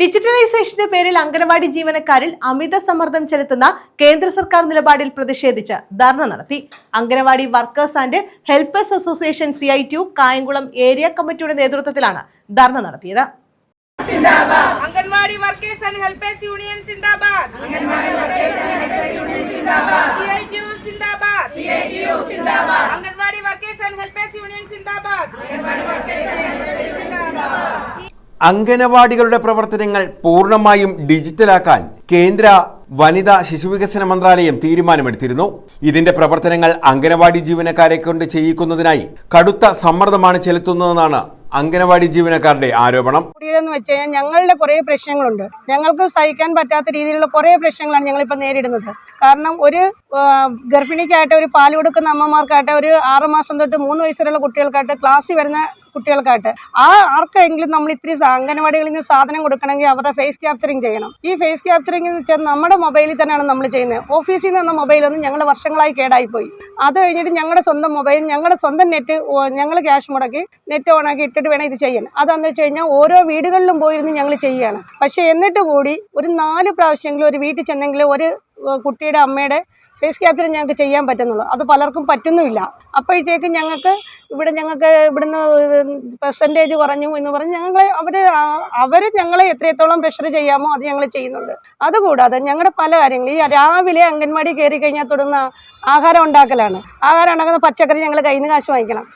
ഡിജിറ്റലൈസേഷന്റെ പേരിൽ അംഗനവാടി ജീവനക്കാരിൽ അമിത സമ്മർദ്ദം ചെലുത്തുന്ന കേന്ദ്ര സർക്കാർ നിലപാടിൽ പ്രതിഷേധിച്ച് ധർണ നടത്തി. Anganwadi workers and helpers association C I T Kayamkulam area കമ്മിറ്റിയുടെ നേതൃത്വത്തിലാണ് ധർണ നടത്തിയത്. Anganwadi workers and helpers union Zindabad. Anganwadi workers and helpers union സിന്ദാബാദ്. അംഗനവാടികളുടെ പ്രവർത്തനങ്ങൾ പൂർണമായും ഡിജിറ്റലാക്കാൻ കേന്ദ്ര വനിതാ ശിശുവികസന മന്ത്രാലയം തീരുമാനമെടുത്തിരുന്നു. ഇതിന്റെ പ്രവർത്തനങ്ങൾ അംഗനവാടി ജീവനക്കാരെ കൊണ്ട് ചെയ്യിക്കുന്നതിനായി കടുത്ത സമ്മർദ്ദമാണ് ചെലുത്തുന്നതെന്നാണ് അംഗനവാടി ജീവനക്കാരുടെ ആരോപണം. കൂടിയതെന്ന് വെച്ച് കഴിഞ്ഞാൽ ഞങ്ങളുടെ കുറേ പ്രശ്നങ്ങളുണ്ട്. ഞങ്ങൾക്ക് സഹിക്കാൻ പറ്റാത്ത രീതിയിലുള്ള കുറേ പ്രശ്നങ്ങളാണ് ഞങ്ങളിപ്പോൾ നേരിടുന്നത്. കാരണം ഒരു ഗർഭിണിക്കായിട്ട് ഒരു പാൽ കൊടുക്കുന്ന അമ്മമാർക്കായിട്ട് ഒരു ആറ് മാസം തൊട്ട് മൂന്ന് വയസ്സുള്ള കുട്ടികൾക്കായിട്ട് ക്ലാസ്സിൽ വരുന്ന കുട്ടികൾക്കായിട്ട് ആ ആർക്കെങ്കിലും നമ്മൾ ഇത്തിരി അംഗനവാടികളിൽ നിന്ന് സാധനം കൊടുക്കണമെങ്കിൽ അവരുടെ ഫേസ് ക്യാപ്ചറിങ് ചെയ്യണം. ഈ ഫേസ് ക്യാപ്ചറിങ് എന്ന് വെച്ചാൽ നമ്മുടെ മൊബൈലിൽ തന്നെയാണ് നമ്മൾ ചെയ്യുന്നത്. ഓഫീസിൽ നിന്ന് മൊബൈലൊന്നും ഞങ്ങൾ വർഷങ്ങളായി കേടായിപ്പോയി. അത് കഴിഞ്ഞിട്ട് ഞങ്ങളുടെ സ്വന്തം മൊബൈൽ ഞങ്ങളുടെ സ്വന്തം നെറ്റ് ഞങ്ങൾ ക്യാഷ് മുടക്കി നെറ്റ് ഓണാക്കി ഇട്ടിട്ട് വേണം ഇത് ചെയ്യാൻ. അതാന്ന് വെച്ച് കഴിഞ്ഞാൽ ഓരോ വീടുകളിലും പോയിരുന്ന് ഞങ്ങൾ ചെയ്യുകയാണ്. പക്ഷേ എന്നിട്ട് കൂടി ഒരു നാല് പ്രാവശ്യമെങ്കിലും ഒരു വീട്ടിൽ ചെന്നെങ്കിൽ ഒരു കുട്ടിയുടെ അമ്മയുടെ ഫേസ് ക്യാപ്ചർ ഞങ്ങൾക്ക് ചെയ്യാൻ പറ്റുന്നുള്ളൂ. അത് പലർക്കും പറ്റുന്നുമില്ല. അപ്പോഴത്തേക്കും ഞങ്ങൾക്ക് ഇവിടെ ഞങ്ങൾക്ക് ഇവിടുന്ന് പെർസെന്റേജ് കുറഞ്ഞു എന്ന് പറഞ്ഞ് ഞങ്ങളെ അവർ അവർ ഞങ്ങളെ എത്രത്തോളം പ്രഷർ ചെയ്യാമോ അത് ഞങ്ങൾ ചെയ്യുന്നുണ്ട്. അതുകൂടാതെ ഞങ്ങളുടെ പല കാര്യങ്ങളും ഈ രാവിലെ അംഗൻവാടി കയറി കഴിഞ്ഞാൽ തുടങ്ങുന്ന ആഹാരം ഉണ്ടാക്കലാണ്. ആഹാരം ഉണ്ടാക്കുന്ന പച്ചക്കറി ഞങ്ങൾ കയ്യിൽ നിന്ന് കാശ് വാങ്ങിക്കണം.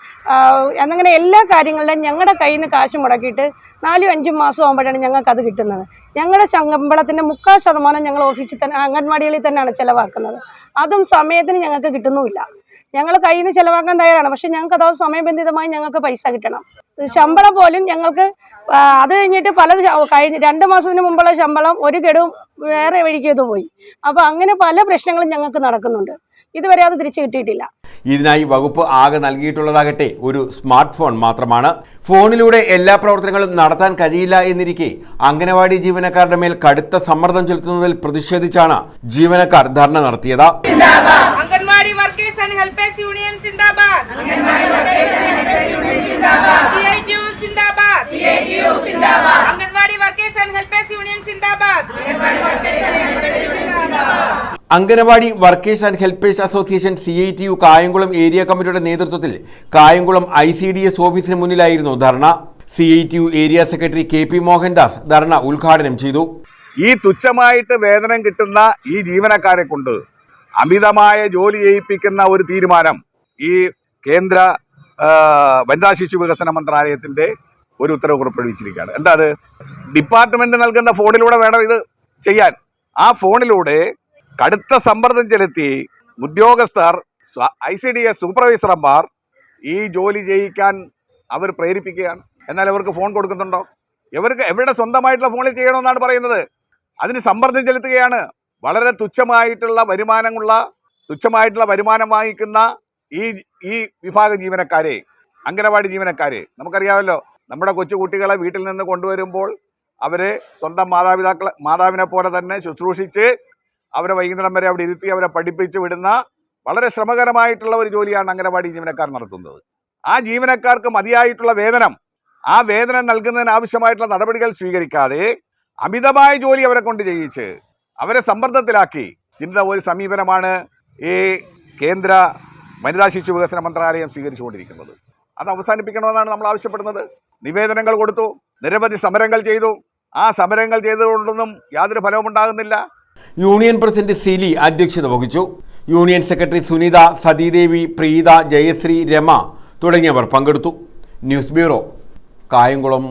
എന്നങ്ങനെ എല്ലാ കാര്യങ്ങളിലും ഞങ്ങളുടെ കയ്യിൽ നിന്ന് കാശ് മുടക്കിയിട്ട് നാലും അഞ്ചും മാസം ആകുമ്പോഴാണ് ഞങ്ങൾക്ക് അത് കിട്ടുന്നത്. ഞങ്ങളുടെ ശമ്പളത്തിന്റെ മുക്കാൽ ശതമാനം ഞങ്ങൾ ഓഫീസിൽ തന്നെ അംഗൻവാടികളിൽ തന്നെയാണ് ചിലവാക്കുന്നത്. അതും സമയത്തിന് ഞങ്ങൾക്ക് കിട്ടുന്നുമില്ല. ഞങ്ങൾ കയ്യിൽ നിന്ന് ചിലവാക്കാൻ തയ്യാറാണ്. പക്ഷെ ഞങ്ങൾക്ക് അതാത് സമയബന്ധിതമായി ഞങ്ങൾക്ക് പൈസ കിട്ടണം. ശമ്പളം പോലും ഞങ്ങൾക്ക് അത് കഴിഞ്ഞിട്ട് പല കഴിഞ്ഞ് രണ്ട് മാസത്തിന് മുമ്പുള്ള ശമ്പളം ഒരു കെടും വേറെ വഴിക്ക് പോയി. അപ്പോൾ അങ്ങനെ പല പ്രശ്നങ്ങളും ഞങ്ങൾക്ക് നടക്കുന്നുണ്ട്. ഇതുവരെ അത് തിരിച്ചു കിട്ടിയിട്ടില്ല. ഇതിനായി വകുപ്പ് ആകെ നൽകിയിട്ടുള്ളതാകട്ടെ ഒരു സ്മാർട്ട് ഫോൺ മാത്രമാണ്. ഫോണിലൂടെ എല്ലാ പ്രവർത്തനങ്ങളും നടത്താൻ കഴിയില്ല എന്നിരിക്കെ അംഗനവാടി ജീവനക്കാരുടെ മേൽ കടുത്ത സമ്മർദ്ദം ചെലുത്തുന്നതിൽ പ്രതിഷേധിച്ചാണ് ജീവനക്കാർ ധർണ നടത്തിയത്. Anganwadi workers and helpers union Zindabad. Zindabad. Anganwadi workers and helpers association C I T U Kayamkulam area കമ്മിറ്റിയുടെ നേതൃത്വത്തിൽ Kayamkulam I C D S ഓഫീസിന് മുന്നിലായിരുന്നു dharna. C I T U area secretary K P Mohandas dharna ഉദ്ഘാടനം ചെയ്തു. ഈ തുച്ഛമായിട്ട് വേതനം കിട്ടുന്ന ഈ ജീവനക്കാരെ കൊണ്ട് അമിതമായ ജോലി ചെയ്യിപ്പിക്കുന്ന ഒരു തീരുമാനം ഈ കേന്ദ്ര വനിതാ ശിശു വികസന മന്ത്രാലയത്തിന്റെ ഒരു ഉത്തരവ് പുറപ്പെടുവിച്ചിരിക്കുകയാണ്. എന്താ അത്? ഡിപ്പാർട്ട്മെന്റ് നൽകുന്ന ഫോണിലൂടെ വേണം ഇത് ചെയ്യാൻ. ആ ഫോണിലൂടെ കടുത്ത സമ്മർദ്ദം ചെലുത്തി ഉദ്യോഗസ്ഥർ ഐ സി ഡി എസ് സൂപ്പർവൈസർമാർ ഈ ജോലി ചെയ്യിക്കാൻ അവർ പ്രേരിപ്പിക്കുകയാണ്. എന്നാൽ അവർക്ക് ഫോൺ കൊടുക്കുന്നുണ്ടോ? ഇവർക്ക് എവിടെ സ്വന്തമായിട്ടുള്ള ഫോണിൽ ചെയ്യണമെന്നാണ് പറയുന്നത്. അതിന് സമ്മർദ്ദം ചെലുത്തുകയാണ്. വളരെ തുച്ഛമായിട്ടുള്ള വരുമാനമുള്ള തുച്ഛമായിട്ടുള്ള വരുമാനം വാങ്ങിക്കുന്ന ഈ ഈ വിഭാഗ ജീവനക്കാരെ അംഗനവാടി ജീവനക്കാരെ നമുക്കറിയാമല്ലോ നമ്മുടെ കൊച്ചുകുട്ടികളെ വീട്ടിൽ നിന്ന് കൊണ്ടുവരുമ്പോൾ അവരെ സ്വന്തം മാതാപിതാക്കളെ മാതാവിനെ പോലെ തന്നെ ശുശ്രൂഷിച്ച് അവരെ വൈകുന്നേരം വരെ അവിടെ ഇരുത്തി അവരെ പഠിപ്പിച്ച് വിടുന്ന വളരെ ശ്രമകരമായിട്ടുള്ള ഒരു ജോലിയാണ് അംഗനവാടി ജീവനക്കാർ നടത്തുന്നത്. ആ ജീവനക്കാർക്ക് മതിയായിട്ടുള്ള വേതനം ആ വേതനം നൽകുന്നതിന് ആവശ്യമായിട്ടുള്ള നടപടികൾ സ്വീകരിക്കാതെ അമിതമായ ജോലി അവരെ കൊണ്ട് ചെയ്യിച്ച് അവരെ സമ്മർദ്ദത്തിലാക്കി. ഇന്ന ഒരു സമീപനമാണ് ഈ കേന്ദ്ര വനിതാ ശിശു വികസന മന്ത്രാലയം സ്വീകരിച്ചുകൊണ്ടിരിക്കുന്നത്. അത് അവസാനിപ്പിക്കണമെന്നാണ് നമ്മൾ ആവശ്യപ്പെടുന്നത്. നിവേദനങ്ങൾ കൊടുത്തു നിരവധി സമരങ്ങൾ ചെയ്തു. ആ സമരങ്ങൾ ചെയ്തുകൊണ്ടൊന്നും യാതൊരു ഫലവും ഉണ്ടാകുന്നില്ല യൂണിയൻ പ്രസിഡന്റ് സിലി അധ്യക്ഷത വഹിച്ചു. യൂണിയൻ സെക്രട്ടറി സുനിത സതീദേവി പ്രീത ജയശ്രീ രമ തുടങ്ങിയവർ പങ്കെടുത്തു. News bureau Kayamkulam.